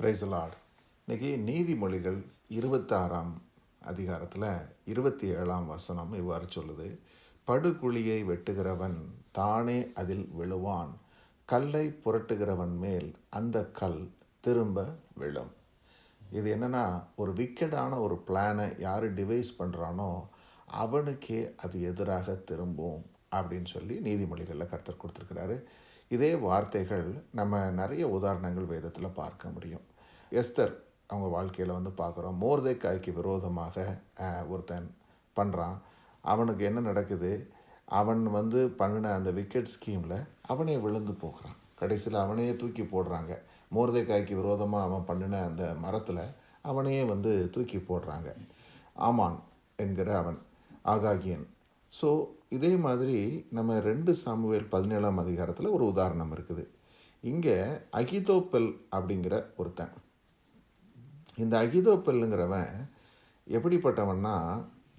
Price இன்றைக்கி நீதிமொழிகள் இருபத்தாறாம் அதிகாரத்தில் இருபத்தி ஏழாம் வசனம் இவ்வாறு சொல்லுது. படுகுழியை வெட்டுகிறவன் தானே அதில் விழுவான். கல்லை புரட்டுகிறவன் மேல் அந்த கல் திரும்ப விழும். இது என்னென்னா ஒரு விக்கெடான ஒரு பிளானை யார் டிவைஸ் பண்ணுறானோ அவனுக்கே அது எதிராக திரும்பும் அப்படின்னு சொல்லி நீதிமொழிகளில் கருத்தர் கொடுத்துருக்கிறாரு. இதே வார்த்தைகள் நம்ம நிறைய உதாரணங்கள் வேதத்தில் பார்க்க முடியும். எஸ்தர் அவங்க வாழ்க்கையில் வந்து பார்க்குறோம். மோர்தேக்காய்க்கு விரோதமாக ஒருத்தன் பண்ணுறான் அவனுக்கு என்ன நடக்குது? அவன் வந்து பண்ணின அந்த விக்கெட் ஸ்கீமில் அவனே விழுந்து போகிறான். கடைசியில் அவனையே தூக்கி போடுறாங்க. மோர்தேக்காய்க்கு விரோதமாக அவன் பண்ணின அந்த மரத்தில் அவனையே வந்து தூக்கி போடுறாங்க. ஆமான் என்கிற அவன் ஆகாகியன். ஸோ இதே மாதிரி நம்ம ரெண்டு சாமுவேல் பதினேழாம் அதிகாரத்தில் ஒரு உதாரணம் இருக்குது. இங்கே அகிதோப்பெல் அப்படிங்கிற ஒருத்தன். இந்த அகிதோப்பெல்லுங்கிறவன் எப்படிப்பட்டவன்னா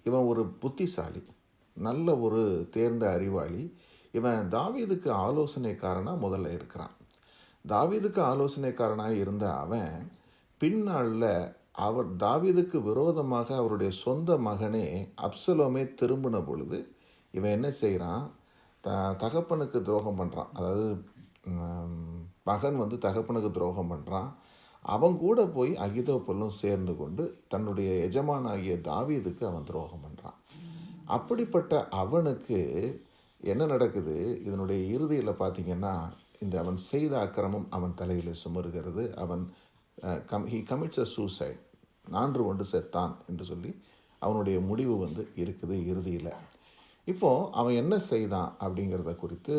இவன் ஒரு புத்திசாலி நல்ல ஒரு தேர்ந்த அறிவாளி. இவன் தாவீதுக்கு ஆலோசனைக்காரனாக முதல்ல இருக்கிறான். தாவீதுக்கு ஆலோசனைக்காரனாக இருந்த அவன் பின்னாளில் அவர் தாவீதுக்கு விரோதமாக அவருடைய சொந்த மகனே அப்சலோமே திரும்பின பொழுது இவன் என்ன செய்கிறான் த தகப்பனுக்கு துரோகம் பண்ணுறான் அதாவது மகன் வந்து தகப்பனுக்கு துரோகம் பண்ணுறான் அவன் கூட போய் அகிதோப்பலும் சேர்ந்து கொண்டு தன்னுடைய எஜமானாகிய தாவீதுக்கு அவன் துரோகம் பண்ணுறான் அப்படிப்பட்ட அவனுக்கு என்ன நடக்குது? இதனுடைய இறுதியில் பார்த்திங்கன்னா இந்த அவன் செய்த அக்கிரமம் அவன் தலையில் சுமருகிறது. அவன் come he commits a suicide நான்று கொண்டு செத்தான் என்று சொல்லி அவனுடைய முடிவு வந்து இருக்குது இறுதியில். இப்போது அவன் என்ன செய்தான் அப்படிங்கிறத குறித்து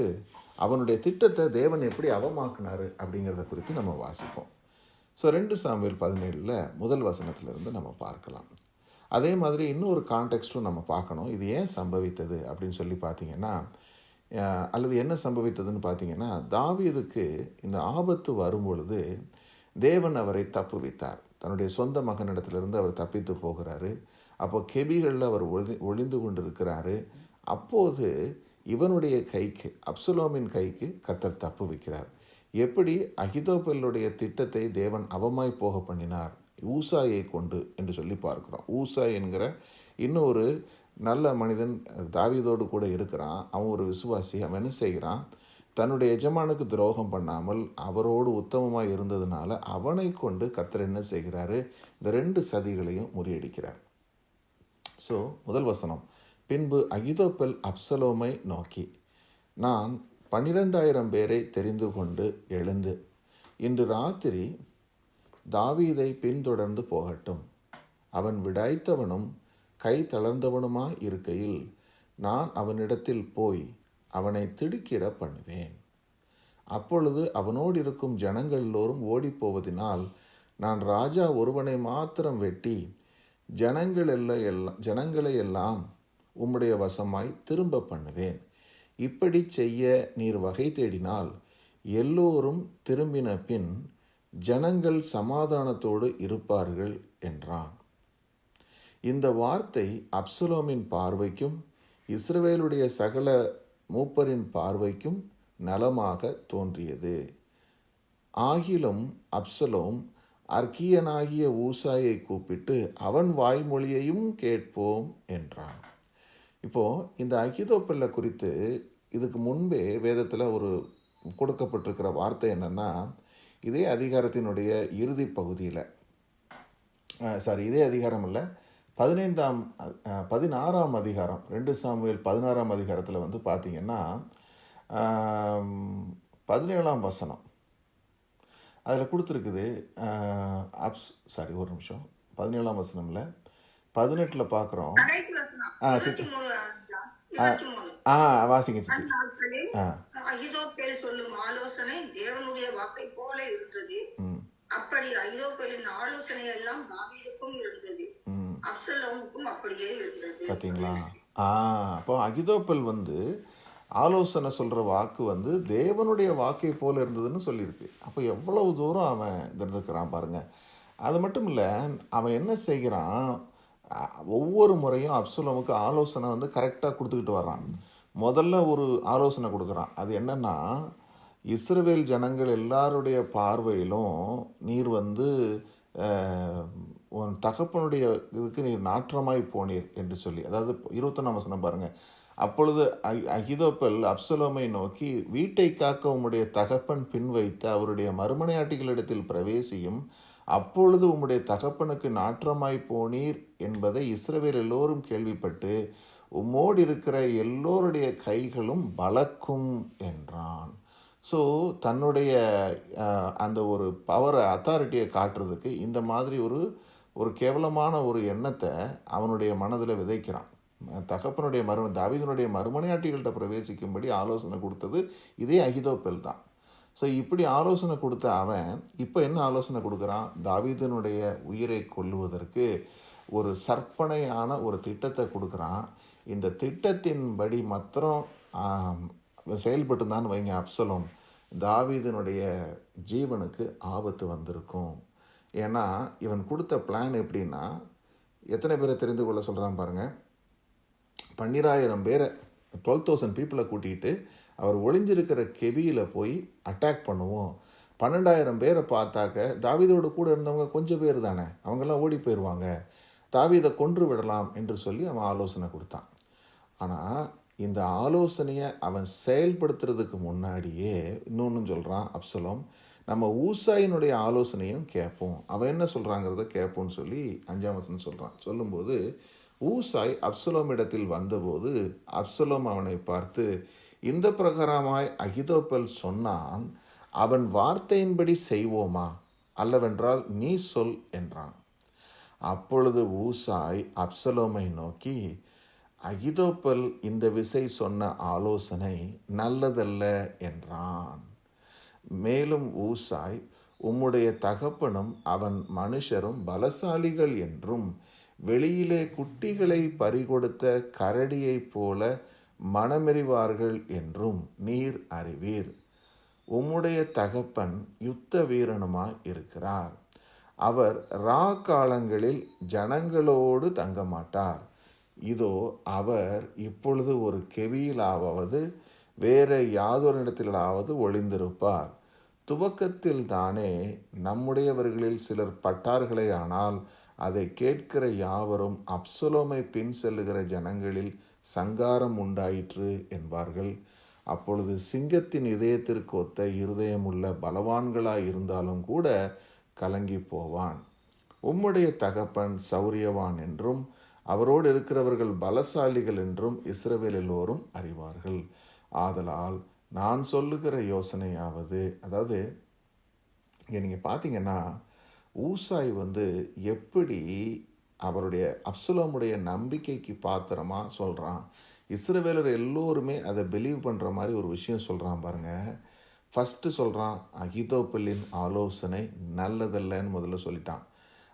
அவனுடைய திட்டத்தை தேவன் எப்படி அவமாக்குனாரு அப்படிங்கிறத குறித்து நம்ம வாசிப்போம். ஸோ ரெண்டு சாமுவேல் பதினேழில் முதல் வசனத்திலிருந்து நம்ம பார்க்கலாம். அதே மாதிரி இன்னொரு கான்டெக்ஸ்ட்டும் நம்ம பார்க்கணும். இது ஏன் சம்பவித்தது அப்படின்னு சொல்லி பார்த்தீங்கன்னா அல்லது என்ன சம்பவித்ததுன்னு பார்த்தீங்கன்னா தாவீதுக்கு இந்த ஆபத்து வரும்பொழுது தேவன் அவரை தப்புவித்தார். தன்னுடைய சொந்த மகனிடத்திலிருந்து அவர் தப்பித்து போகிறாரு. அப்போ கெபிகளில் அவர் ஒளி ஒளிந்து கொண்டிருக்கிறாரு. அப்போது இவனுடைய கைக்கு அப்சுலோமின் கைக்கு கத்தர் தப்பு வைக்கிறார் எப்படி அகிதோபெல்லுடைய திட்டத்தை தேவன் அவமாய் போக பண்ணினார்? ஊசாயை கொண்டு என்று சொல்லி பார்க்கிறோம். ஊசா என்கிற இன்னொரு நல்ல மனிதன் தாவிதோடு கூட இருக்கிறான். அவன் ஒரு விசுவாசி அவன் என்ன செய்கிறான்? தன்னுடைய எஜமானுக்கு துரோகம் பண்ணாமல் அவரோடு உத்தமமாக இருந்ததுனால அவனை கொண்டு கத்தர் என்ன செய்கிறாரு? இந்த ரெண்டு சதிகளையும் முறியடிக்கிறார். ஸோ முதல் வசனம். பின்பு அகிதோப்பெல் அப்சலோமை நோக்கி நான் பன்னிரெண்டாயிரம் பேரை தெரிந்து கொண்டு எழுந்து இன்று ராத்திரி தாவீதை பின்தொடர்ந்து போகட்டும். அவன் விடாய்த்தவனும் கை தளர்ந்தவனுமாய் இருக்கையில் நான் அவனிடத்தில் போய் அவனை திடுக்கிட பண்ணுவேன். அப்பொழுது அவனோடு இருக்கும் ஜனங்கள் எல்லோரும் ஓடிப்போவதினால் நான் ராஜா ஒருவனை மாத்திரம் வெட்டி ஜனங்கள் எல்லாம் எல்லாம் ஜனங்களை எல்லாம் உம்முடைய வசமாய் திரும்ப பண்ணுவேன். இப்படி செய்ய நீர் வகை தேடினால் எல்லோரும் திரும்பின பின் ஜனங்கள் சமாதானத்தோடு இருப்பார்கள் என்றான். இந்த வார்த்தை அப்சலோமின் பார்வைக்கும் இஸ்ரவேலுடைய சகல மூப்பரின் பார்வைக்கும் நலமாக தோன்றியது. ஆகிலும் அப்சலோம் அர்க்கியனாகிய ஊசாயை கூப்பிட்டு அவன் வாய்மொழியையும் கேட்போம் என்றான். இப்போ இந்த அகிதோப்பல்ல குறித்து இதுக்கு முன்பே வேதத்தில் ஒரு கொடுக்கப்பட்டிருக்கிற வார்த்தை என்னன்னா இதே அதிகாரத்தினுடைய இறுதி பகுதியில் சாரி இதே அதிகாரம் இல்லை பதினைந்தாம் பதினாறாம் அதிகாரம் ரெண்டு சாமுவேல் பதினாறாம் அதிகாரத்தில் வந்து பார்த்தீங்கன்னா பதினேழாம் வசனம். அதில் கொடுத்துருக்குது அப்ஸ் சாரி ஒரு நிமிஷம் பதினேழாம் வசனம்ல பதினெட்டில் பார்க்குறோம் ஆ, ஆ வாசிங்க சித்தி. ஆ. அகிதோப்பேல் சொல்லும் ஆலோசனை தேவனுடைய வாக்கை போல இருந்தது. அப்படி அகிதோப்பேலின் ஆலோசனை எல்லாம் தாவீதுக்கும் இருந்தது. அப்சலோமுக்கும் அப்படியே இருந்தது. பார்த்தீங்களா ஆ அப்போ அகிதோப்பல் வந்து ஆலோசனை சொல்கிற வாக்கு வந்து தேவனுடைய வாக்கை போல இருந்ததுன்னு சொல்லியிருக்கு. அப்போ எவ்வளவு தூரம் அவன் இருந்திருக்கிறான் பாருங்க. அது மட்டும் இல்லை அவன் என்ன செய்கிறான்? ஒவ்வொரு முறையும் அப்சுலமுக்கு ஆலோசனை வந்து கரெக்டாக கொடுத்துக்கிட்டு வர்றான். முதல்ல ஒரு ஆலோசனை கொடுக்குறான். அது என்னென்னா இஸ்ரவேல் ஜனங்கள் எல்லாருடைய பார்வையிலும் நீர் வந்து உன் தகப்பனுடைய இதுக்கு நீர் நாற்றமாய் போனீர் என்று சொல்லி. அதாவது இருபத்தொன்னாம் வசனம் பாருங்கள் அப்பொழுது அகிதோப்பல் அப்சலோமை நோக்கி வீட்டை காக்க உம்முடைய தகப்பன் பின் வைத்த அவருடைய மறுமனையாட்டிகளிடத்தில் பிரவேசியும் அப்பொழுது உம்முடைய தகப்பனுக்கு நாற்றமாய் போனீர் என்பதை இஸ்ரவேல் எல்லோரும் கேள்விப்பட்டு உம்மோடு இருக்கிற எல்லோருடைய கைகளும் பலக்கும் என்றான். ஸோ தன்னுடைய அந்த ஒரு பவரை அத்தாரிட்டியை காட்டுறதுக்கு இந்த மாதிரி ஒரு ஒரு கேவலமான ஒரு எண்ணத்தை அவனுடைய மனதில் விதைக்கிறான். தகப்பனுடைய மரும தாவிதனுடைய மறுமனையாட்டிகள்கிட்ட பிரவேசிக்கும்படி ஆலோசனை கொடுத்தது இதே அகிதோப்பெல் தான். ஸோ இப்படி ஆலோசனை கொடுத்த அவன் இப்போ என்ன ஆலோசனை கொடுக்குறான்? தாவீதனுடைய உயிரை கொல்லுவதற்கு ஒரு சற்பனையான ஒரு திட்டத்தை கொடுக்குறான். இந்த திட்டத்தின்படி மாத்திரம் ஆம், வைங்க அப்சலோம் தாவீதனுடைய ஜீவனுக்கு ஆபத்து வந்திருக்கும். ஏன்னா இவன் கொடுத்த பிளான் எப்படின்னா எத்தனை பேரை தெரிந்து கொள்ள சொல்கிறான் பாருங்கள் பன்னிராயிரம் பேரை டுவெல் தௌசண்ட் பீப்புளை கூட்டிகிட்டு அவர் ஒளிஞ்சிருக்கிற கெபியில் போய் அட்டாக் பண்ணுவோம். பன்னெண்டாயிரம் பேரை பார்த்தாக்க தாவிதோடு கூட இருந்தவங்க கொஞ்சம் பேர் தானே அவங்கெல்லாம் ஓடி போயிடுவாங்க தாவீதை கொன்று விடலாம் என்று சொல்லி அவன் ஆலோசனை கொடுத்தான். ஆனால் இந்த ஆலோசனையை அவன் செயல்படுத்துறதுக்கு முன்னாடியே இன்னொன்று சொல்கிறான் அப்சலோம் நம்ம ஊசாயினுடைய ஆலோசனையும் கேட்போம். அவன் என்ன சொல்கிறாங்கிறத கேட்போம்னு சொல்லி அஞ்சாம் வசனம் சொல்கிறான் சொல்லும்போது ஊசாய் அப்சலோம் இடத்தில் வந்தபோது அப்சலோம் அவனை பார்த்து இந்த பிரகாரமாய் அகிதோப்பல் சொன்னான் அவன் வார்த்தையின்படி செய்வோமா? அல்லவென்றால் நீ சொல் என்றான். அப்பொழுது ஊசாய் அப்சலோமை நோக்கி அகிதோப்பல் இந்த விசை சொன்ன ஆலோசனை நல்லதல்ல என்றான். மேலும் ஊசாய் உம்முடைய தகப்பனும் அவன் மனுஷரும் பலசாலிகள் என்றும் வெளியிலே குட்டிகளை பறிகொடுத்த கரடியைப் போல மனமெறிவார்கள் என்றும் நீர் அறிவீர். உம்முடைய தகப்பன் யுத்த வீரனுமாய் இருக்கிறார். அவர் ரா காலங்களில் ஜனங்களோடு தங்க மாட்டார் இதோ அவர் இப்பொழுது ஒரு கெவியிலாவது வேற யாதொரு இடத்திலாவது ஒளிந்திருப்பார். துவக்கத்தில் தானே நம்முடையவர்களில் சிலர் பட்டார்களே ஆனால் அதை கேட்கிற யாவரும் அப்சலோமை பின் செல்லுகிற ஜனங்களில் சங்காரம் உண்டாயிற்று என்பார்கள். அப்பொழுது சிங்கத்தின் இதயத்திற்கு ஒத்த இருதயமுள்ள பலவான்களாய் இருந்தாலும் கூட கலங்கி போவான். உம்முடைய தகப்பன் சௌரியவான் என்றும் அவரோடு இருக்கிறவர்கள் பலசாலிகள் என்றும் இஸ்ரவேல் எல்லோரும் அறிவார்கள். ஆதலால் நான் சொல்லுகிற யோசனையாவது அதாவது இங்கே நீங்கள் பார்த்தீங்கன்னா ஊசாய் வந்து எப்படி அவருடைய அப்சுலோமுடைய நம்பிக்கைக்கு பாத்திரமாக சொல்கிறான் இஸ்ரவேலர் எல்லோருமே அதை பிலீவ் பண்ணுற மாதிரி ஒரு விஷயம் சொல்கிறான் பாருங்கள் ஃபஸ்ட்டு சொல்கிறான் அகிதோப்பலின் ஆலோசனை நல்லதல்லன்னு முதல்ல சொல்லிட்டான்.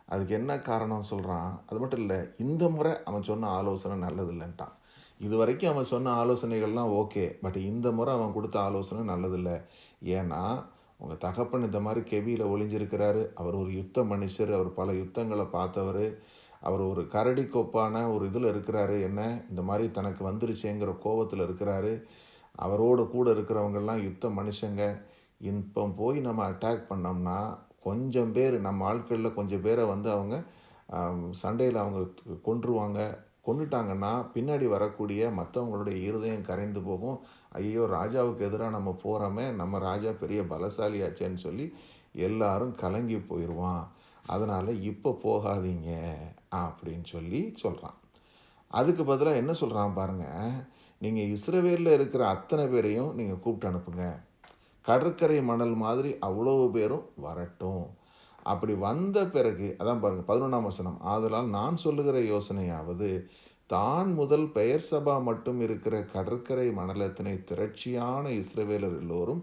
அதுக்கு என்ன காரணம் சொல்கிறான் அது மட்டும் இல்லை இந்த முறை அவன் சொன்ன ஆலோசனை நல்லதில்லைன்ட்டான். இது வரைக்கும் அவன் சொன்ன ஆலோசனைகள்லாம் ஓகே பட் இந்த முறை அவன் கொடுத்த ஆலோசனை நல்லதில்லை. ஏன்னா உங்கள் தகப்பன் இந்த மாதிரி கெவியில் ஒளிஞ்சிருக்கிறாரு. அவர் ஒரு யுத்த மனுஷர் அவர் பல யுத்தங்களை பார்த்தவர். அவர் ஒரு கரடி கொப்பான ஒரு இதில் இருக்கிறாரு. என்ன? இந்த மாதிரி தனக்கு வந்துருச்சேங்கிற கோபத்தில் இருக்கிறாரு. அவரோட கூட இருக்கிறவங்கெல்லாம் யுத்த மனுஷங்க. இப்போ போய் நம்ம அட்டாக் பண்ணோம்னா கொஞ்சம் பேர் நம்ம ஆட்களில் கொஞ்சம் பேரை வந்து அவங்க சண்டையில் அவங்க கொன்றுவாங்க. கொண்டுட்டாங்கன்னா பின்னாடி வரக்கூடிய மற்றவங்களுடைய இருதயம் கரைந்து போகும். ஐயோ ராஜாவுக்கு எதிராக நம்ம போகிறோமே நம்ம ராஜா பெரிய பலசாலியாச்சேன்னு சொல்லி எல்லாரும் கலங்கி போயிடுவான் அதனால் இப்போ போகாதீங்க அப்படின்னு சொல்லி சொல்கிறான் அதுக்கு பதிலாக என்ன சொல்கிறான் பாருங்கள் நீங்கள் இஸ்ரவேலில் இருக்கிற அத்தனை பேரையும் நீங்கள் கூப்பிட்டு அனுப்புங்க. கடற்கரை மணல் மாதிரி அவ்வளோ பேரும் வரட்டும். அப்படி வந்த பிறகு அதான் பாருங்கள் பதினொன்றாம் வசனம் ஆதலால் நான் சொல்லுகிற யோசனையாவது தான் முதல் பெயர் சபா மட்டும் இருக்கிற கடற்கரை மணலத்தினை திரட்சியான இஸ்ரவேலர் எல்லோரும்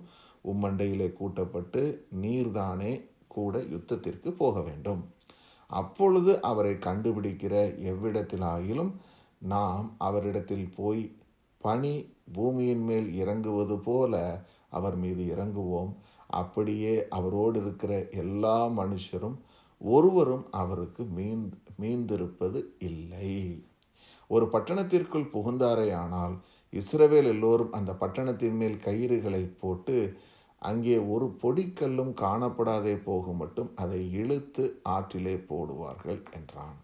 உம்மண்டையிலே கூட்டப்பட்டு நீர்தானே கூட யுத்தத்திற்கு போக வேண்டும். அப்பொழுது அவரை கண்டுபிடிக்கிற எவ்விடத்திலாகிலும் நாம் அவரிடத்தில் போய் பனி பூமியின் மேல் இறங்குவது போல அவர் மீது இறங்குவோம். அப்படியே அவரோடு இருக்கிற எல்லா மனுஷரும் ஒருவரும் அவருக்கு மீன் மீந்திருப்பது இல்லை. ஒரு பட்டணத்திற்குள் புகுந்தாரே ஆனால் இஸ்ரவேல் எல்லோரும் அந்த பட்டணத்தின் மேல் கயிறுகளை போட்டு அங்கே ஒரு பொடிக்கல்லும் காணப்படாதே போகும் மட்டும் அதை இழுத்து ஆற்றிலே போடுவார்கள் என்றான்.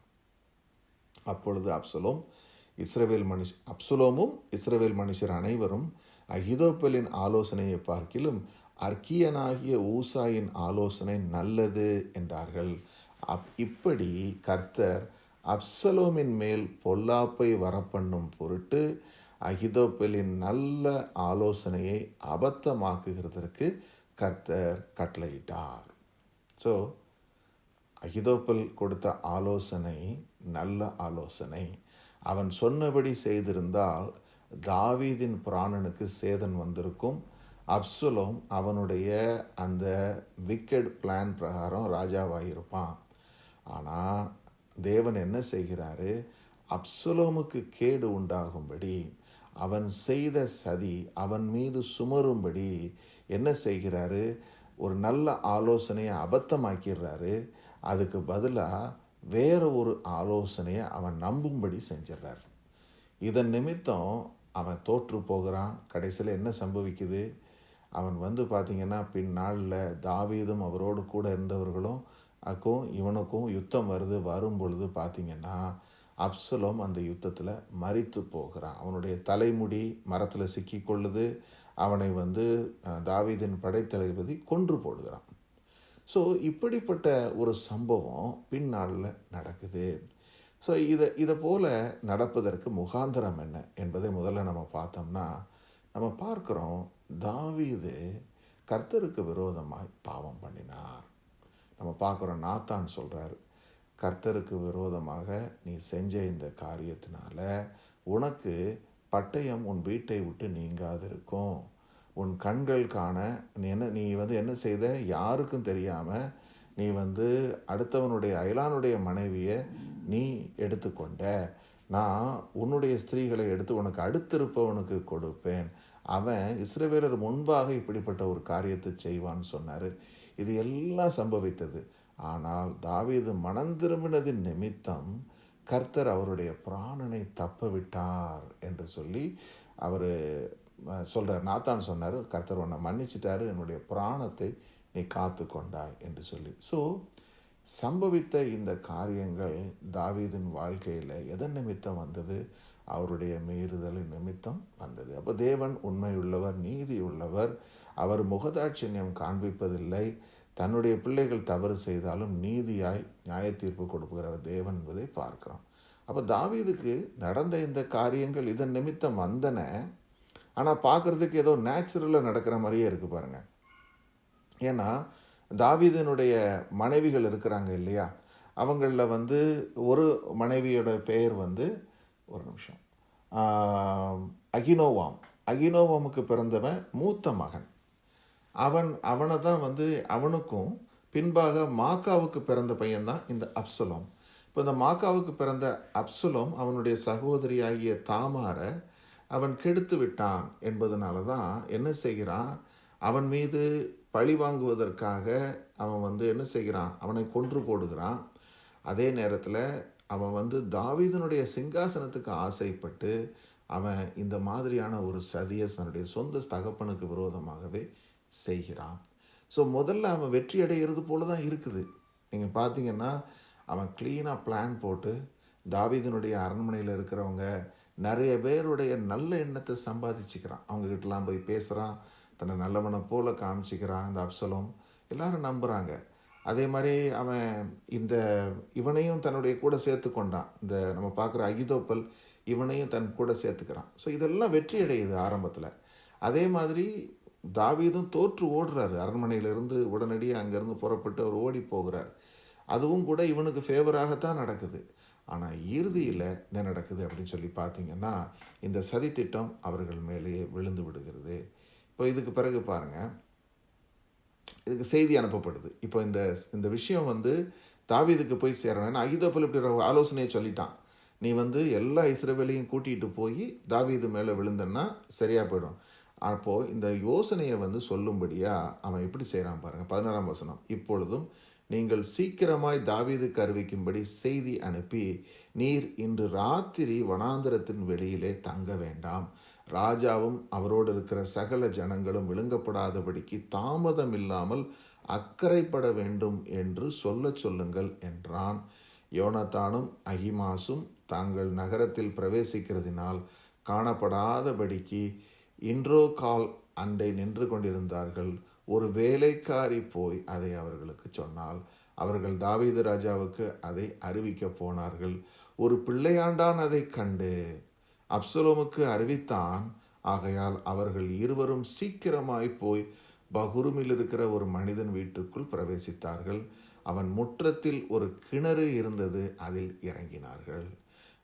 அப்பொழுது அப்சலோம் இஸ்ரவேல் மனுஷ அப்சுலோமும் இஸ்ரவேல் மனுஷர் அனைவரும் அகிதோப்பலின் ஆலோசனையை பார்க்கிலும் அர்க்கியனாகிய ஊசாயின் ஆலோசனை நல்லது என்றார்கள். அப் இப்படி கர்த்தர் அப்சலோமின் மேல் பொல்லாப்பை வரப்பண்ணும் பொருட்டு அகிதோப்பலின் நல்ல ஆலோசனையை அபத்தமாக்குகிறதற்கு கர்த்தர் கட்டளையிட்டார். ஸோ அகிதோப்பல் கொடுத்த ஆலோசனை நல்ல ஆலோசனை. அவன் சொன்னபடி செய்திருந்தால் தாவீதின் பிராணனுக்கு சேதன் வந்திருக்கும். அப்சுலோம் அவனுடைய அந்த விக்கெட் பிளான் பிரகாரம் ராஜாவாயிருப்பான். ஆனால் தேவன் என்ன செய்கிறாரு? அப்சுலோமுக்கு கேடு உண்டாகும்படி அவன் செய்த சதி அவன் மீது சுமரும்படி என்ன செய்கிறாரு? ஒரு நல்ல ஆலோசனையை அபத்தமாக்கிடுறாரு. அதுக்கு பதிலாக வேறு ஒரு ஆலோசனையை அவன் நம்பும்படி செஞ்சிடறார் இதன் நிமித்தம் அவன் தோற்று போகிறான். கடைசியில் என்ன சம்பவிக்குது? அவன் வந்து பார்த்திங்கன்னா பின்னாளில் தாவீதும் அவரோடு கூட இருந்தவர்களும் அக்கும் இவனுக்கும் யுத்தம் வருது. வரும் பொழுது பார்த்திங்கன்னா அப்சலோம் அந்த யுத்தத்தில் மறித்து போகிறான். அவனுடைய தலைமுடி மரத்தில் சிக்கிக்கொள்ளுது அவனை வந்து தாவீதின் படைத்தளபதி கொன்று போடுகிறான். ஸோ இப்படிப்பட்ட ஒரு சம்பவம் பின்னாளில் நடக்குது. ஸோ இதை இதை போல் நடப்பதற்கு முகாந்திரம் என்ன என்பதை முதல்ல நம்ம பார்த்தோம்னா நம்ம பார்க்குறோம் தாவீது கர்த்தருக்கு விரோதமாய் பாவம் பண்ணினார். நம்ம பார்க்குறோம் நாத்தான் சொல்கிறார் கர்த்தருக்கு விரோதமாக நீ செஞ்ச இந்த காரியத்தினால உனக்கு பட்டயம் உன் வீட்டை விட்டு நீங்காதிருக்கும். உன் கண்கள் காண நீ என்ன நீ வந்து என்ன செய்த? யாருக்கும் தெரியாமல் நீ வந்து அடுத்தவனுடைய அயலானுடைய மனைவியை நீ எடுத்துக்கொண்ட. நான் உன்னுடைய ஸ்திரீகளை எடுத்து உனக்கு அடுத்திருப்பவனுக்கு கொடுப்பேன். அவன் இஸ்ரவேலர் முன்பாக இப்படிப்பட்ட ஒரு காரியத்தை செய்வான்னு சொன்னார். இது எல்லாம் சம்பவித்தது. ஆனால் தாவீது மனம் திரும்பினதின் நிமித்தம் கர்த்தர் அவருடைய பிராணனை தப்ப விட்டார் என்று சொல்லி அவர் சொல்கிறார் நாத்தான் சொன்னார் கர்த்தர் உன்னை மன்னிச்சிட்டாரு என்னுடைய பிராணத்தை நீ காத்து கொண்டாய் என்று சொல்லி. ஸோ சம்பவித்த இந்த காரியங்கள் தாவீதின் வாழ்க்கையில் எதன் நிமித்தம் வந்தது? அவருடைய மீறுதலின் நிமித்தம் வந்தது. அப்போ தேவன் உண்மையுள்ளவர் நீதி உள்ளவர் அவர் முகதாட்சியம் காண்பிப்பதில்லை. தன்னுடைய பிள்ளைகள் தவறு செய்தாலும் நீதியாய் நியாய தீர்ப்பு கொடுப்புகிறவர் தேவன் என்பதை பார்க்கிறோம். அப்போ தாவீதுக்கு நடந்த இந்த காரியங்கள் இதன் நிமித்தம் வந்தன. ஆனால் பார்க்குறதுக்கு ஏதோ நேச்சுரலாக நடக்கிற மாதிரியே இருக்குது பாருங்கள் ஏன்னா தாவிதனுடைய மனைவிகள் இருக்கிறாங்க இல்லையா? அவங்களில் வந்து ஒரு மனைவியோட பெயர் வந்து ஒரு நிமிஷம். அகினோவாம். அகினோவாமுக்கு பிறந்தவன் மூத்த மகன். அவன் அவனை தான் வந்து அவனுக்கும் பின்பாக மாக்காவுக்கு பிறந்த பையன்தான் இந்த அப்சலோம். இப்போ இந்த மாக்காவுக்கு பிறந்த அப்சலோம் அவனுடைய சகோதரி ஆகிய தாமாரை அவன் கெடுத்து விட்டான் என்பதனால தான் என்ன செய்கிறான்? அவன் மீது பழி வாங்குவதற்காக அவன் வந்து என்ன செய்கிறான்? அவனை கொன்று போடுகிறான். அதே நேரத்தில் அவன் வந்து தாவீதனுடைய சிங்காசனத்துக்கு ஆசைப்பட்டு அவன் இந்த மாதிரியான ஒரு சதியை தன்னுடைய சொந்த தகப்பனுக்கு விரோதமாகவே செய்கிறான். ஸோ முதல்ல அவன் வெற்றி அடைகிறது போல தான் இருக்குது. நீங்கள் பார்த்தீங்கன்னா அவன் க்ளீனாக பிளான் போட்டு தாவீதனுடைய அரண்மனையில் இருக்கிறவங்க நிறைய பேருடைய நல்ல எண்ணத்தை சம்பாதிச்சுக்கிறான். அவங்ககிட்டலாம் போய் பேசுகிறான் தன்னை நல்லவனை போல காமிச்சிக்கிறான் அந்த அப்சலம். எல்லாரும் நம்புகிறாங்க அதே மாதிரி அவன் இந்த இவனையும் தன்னுடைய கூட சேர்த்து கொண்டான். இந்த நம்ம பார்க்குற அகிதோப்பல் இவனையும் தன் கூட சேர்த்துக்கிறான். ஸோ இதெல்லாம் வெற்றி அடையுது ஆரம்பத்தில். அதே மாதிரி தாவீதும் தோற்று ஓடுறாரு. அரண்மனையிலிருந்து உடனடியாக அங்கேருந்து புறப்பட்டு அவர் ஓடி போகிறார். அதுவும் கூட இவனுக்கு ஃபேவராகத்தான் நடக்குது. ஆனால் இறுதியில் என்ன நடக்குது அப்படின்னு சொல்லி பார்த்தீங்கன்னா இந்த சதித்திட்டம் அவர்கள் மேலேயே விழுந்து விடுகிறது. இப்போ இதுக்கு பிறகு பாருங்கள் இதுக்கு செய்தி அனுப்பப்படுது. இப்போ இந்த இந்த விஷயம் வந்து தாவீதுக்கு போய் சேரணும்னா அகிதோப்பில் இப்படி ஒரு ஆலோசனையை சொல்லிட்டான். நீ வந்து எல்லா இஸ்ரவேலையும் கூட்டிகிட்டு போய் தாவீது மேலே விழுந்தன்னா சரியாக போயிடும். அப்போது இந்த யோசனையை வந்து சொல்லும்படியாக அவன் எப்படி செய்கிறான் பாருங்கள் பதினாறாம் வசனம். இப்பொழுதும் நீங்கள் சீக்கிரமாய் தாவீதுக்கு அறிவிக்கும்படி செய்தி அனுப்பி நீர் இன்று ராத்திரி வனாந்திரத்தின் வெளியிலே தங்க வேண்டாம். ராஜாவும் அவரோடு இருக்கிற சகல ஜனங்களும் விழுங்கப்படாதபடிக்கு தாமதம் இல்லாமல் அக்கறைப்பட வேண்டும் என்று சொல்ல சொல்லுங்கள் என்றான். யோனத்தானும் அகிமாசும் தாங்கள் நகரத்தில் பிரவேசிக்கிறதினால் காணப்படாதபடிக்கு இன்றோ கால் அண்டை நின்று கொண்டிருந்தார்கள். ஒரு வேலைக்காரி போய் அதை அவர்களுக்கு சொன்னால் அவர்கள் தாவீது ராஜாவுக்கு அதை அறிவிக்க போனார்கள். ஒரு பிள்ளையாண்டான் அதை கண்டு அப்சலோமுக்கு அறிவித்தான். ஆகையால் அவர்கள் இருவரும் சீக்கிரமாய் போய் பகுருமில் இருக்கிற ஒரு மனிதன் வீட்டுக்குள் பிரவேசித்தார்கள். அவன் முற்றத்தில் ஒரு கிணறு இருந்தது அதில் இறங்கினார்கள்.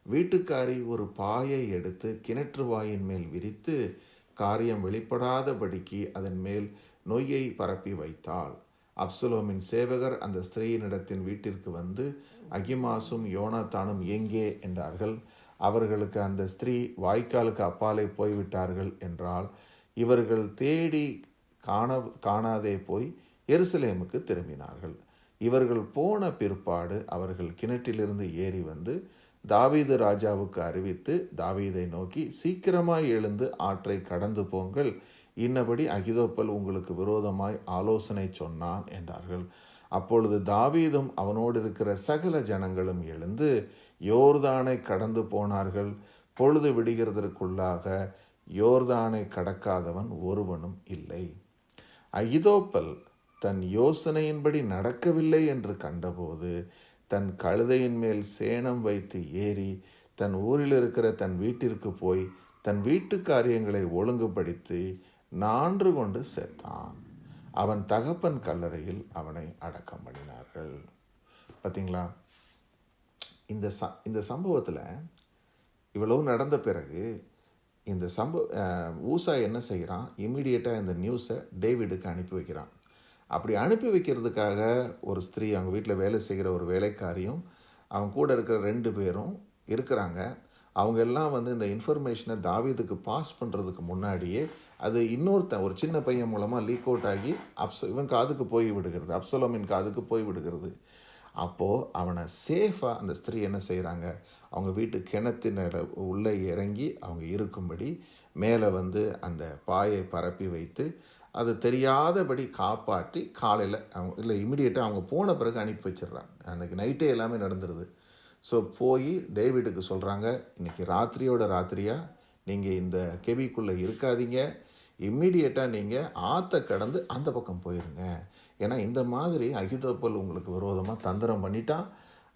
வீட்டுக்காரி ஒரு பாயை எடுத்து கிணற்று வாயின் மேல் விரித்து காரியம் வெளிப்படாதபடிக்கு அதன் மேல் நொய்யை பரப்பி வைத்தாள். அப்சலோமின் சேவகர் அந்த ஸ்திரீயினிடத்தின் வீட்டிற்கு வந்து அகிமாசும் யோனாத்தானும் எங்கே என்றார்கள். அவர்களுக்கு அந்த ஸ்திரீ வாய்க்காலுக்கு அப்பாலே போய்விட்டார்கள் என்றால் இவர்கள் தேடி காண காணாதே போய் எருசலேமுக்கு திரும்பினார்கள். இவர்கள் போன பிற்பாடு அவர்கள் கிணற்றிலிருந்து ஏறி வந்து தாவீது ராஜாவுக்கு அறிவித்து தாவீதை நோக்கி சீக்கிரமாய் எழுந்து ஆற்றை கடந்து போங்கள். இன்னபடி அகிதோப்பல் உங்களுக்கு விரோதமாய் ஆலோசனை சொன்னான் என்றார்கள். அப்பொழுது தாவீதும் அவனோடு இருக்கிற சகல ஜனங்களும் எழுந்து யோர்தானை கடந்து போனார்கள். பொழுது விடுகிறதற்குள்ளாக யோர்தானை கடக்காதவன் ஒருவனும் இல்லை. அகிதோப்பல் தன் யோசனையின்படி நடக்கவில்லை என்று கண்டபோது தன் கழுதையின் மேல் சேணம் வைத்து ஏறி தன் ஊரில் இருக்கிற தன் வீட்டிற்கு போய் தன் வீட்டு காரியங்களை ஒழுங்குபடுத்தி நான்று கொண்டு செத்தான் அவன் தகப்பன் கல்லறையில் அவனை அடக்கம் பண்ணினார்கள். பார்த்தீங்களா இந்த ச இந்த சம்பவத்தில் இவ்வளவு நடந்த பிறகு இந்த சம்பவ ஊசா என்ன செய்கிறான் இம்மிடியேட்டாக இந்த நியூஸை டேவிடுக்கு அனுப்பி வைக்கிறான். அப்படி அனுப்பி வைக்கிறதுக்காக ஒரு ஸ்திரீ அவங்க வீட்டில் வேலை செய்கிற ஒரு வேலைக்காரியும் அவங்க கூட இருக்கிற ரெண்டு பேரும் இருக்கிறாங்க. அவங்க எல்லாம் வந்து இந்த இன்ஃபர்மேஷனை தாவீதுக்கு பாஸ் பண்ணுறதுக்கு முன்னாடியே அது இன்னொருத்தன் ஒரு சின்ன பையன் மூலமாக லீக் அவுட் ஆகி அப்ச இவன் காதுக்கு போய் விடுகிறது அப்சலோமின் காதுக்கு போய் விடுகிறது. அப்போது அவனை சேஃபாக அந்த ஸ்திரீ என்ன செய்கிறாங்க அவங்க வீட்டு கிணத்தின உள்ளே இறங்கி அவங்க இருக்கும்படி மேலே வந்து அந்த பாயை பரப்பி வைத்து அது தெரியாதபடி காப்பாற்றி காலையில் அவங்க இல்லை இமிடியேட்டாக அவங்க போன பிறகு அனுப்பி வச்சிடுறாங்க. அன்றைக்கி நைட்டே எல்லாமே நடந்துருது. ஸோ போய் டேவிடுக்கு சொல்கிறாங்க இன்றைக்கி ராத்திரியோட ராத்திரியாக நீங்கள் இந்த கெபிக்குள்ளே இருக்காதீங்க. இம்மீடியட்டாக நீங்கள் ஆற்றை கடந்து அந்த பக்கம் போயிருங்க. ஏன்னா இந்த மாதிரி அகிதோப்பல் உங்களுக்கு விரோதமாக தந்திரம் பண்ணிட்டான்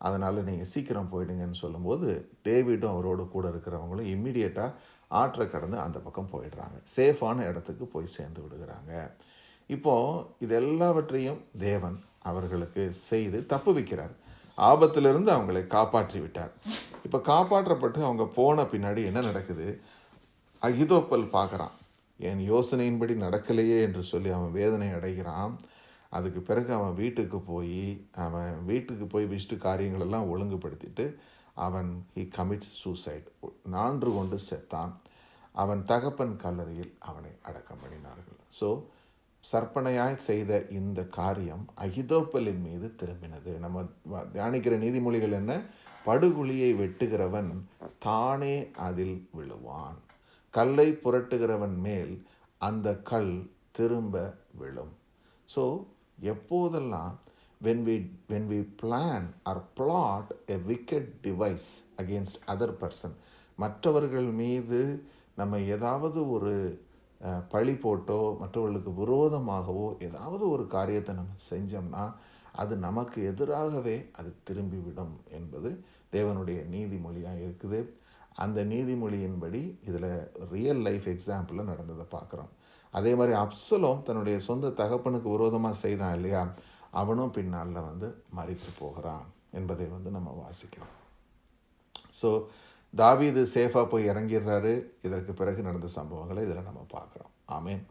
அதனால் நீங்கள் சீக்கிரம் போயிடுங்கன்னு சொல்லும்போது டேவிடும் அவரோடு கூட இருக்கிறவங்களும் இம்மீடியட்டாக ஆற்றை கடந்து அந்த பக்கம் போயிடுறாங்க. சேஃபான இடத்துக்கு போய் சேர்ந்து விடுகிறாங்க. இப்போது இது எல்லாவற்றையும் தேவன் அவர்களுக்கு செய்து தப்பு வைக்கிறார். ஆபத்திலிருந்து அவங்களை காப்பாற்றி விட்டார். இப்போ காப்பாற்றப்பட்டு அவங்க போன பின்னாடி என்ன நடக்குது? அகிதோப்பல் பார்க்குறான். என் யோசனையின்படி நடக்கலையே என்று சொல்லி அவன் வேதனை அடைகிறான். அதுக்கு பிறகு அவன் வீட்டுக்கு போய் அவன் வீட்டுக்கு போய் விஷ்டு காரியங்களெல்லாம் ஒழுங்குபடுத்திட்டு அவன் ஹி கமிட்ஸ் சூசைட் நான்று கொண்டு செத்தான். அவன் தகப்பன் கல்லறையில் அவனை அடக்கம் பண்ணினார்கள். ஸோ சற்பனையாய் செய்த இந்த காரியம் அகிதோப்பலின் மீது திரும்பினது. நம்ம வ- தியானிக்கிற நீதிமொழிகள் என்ன? படுகுழியை வெட்டுகிறவன் தானே அதில் விழுவான். கல்லை புரட்டுகிறவன் மேல் அந்த கல் திரும்ப விழும். ஸோ எப்போதெல்லாம் when we when we plan or plot a wicked device against other person மற்றவர்கள் மீது நம்ம ஏதாவது ஒரு பழி போட்டோ மற்றவர்களுக்கு விரோதமாகவோ ஏதாவது ஒரு காரியத்தை நம்ம செஞ்சோம்னா அது நமக்கு எதிராகவே அது திரும்பிவிடும் என்பது தேவனுடைய நீதிமொழியாக இருக்குது. அந்த நீதிமொழியின்படி இதில் ரியல் லைஃப் எக்ஸாம்பிளில் நடந்ததை பார்க்குறோம். அதே மாதிரி அப்சலோம் தன்னுடைய சொந்த தகப்பனுக்கு விரோதமாக செய்தான் இல்லையா? அவனும் பின்னால் வந்து மறித்து போகிறான் என்பதை வந்து நம்ம வாசிக்கிறோம். ஸோ தாவீது சேஃபாக போய் இறங்கிடுறாரு. இதற்கு பிறகு நடந்த சம்பவங்களை இதில் நம்ம பார்க்குறோம். ஆமேன்.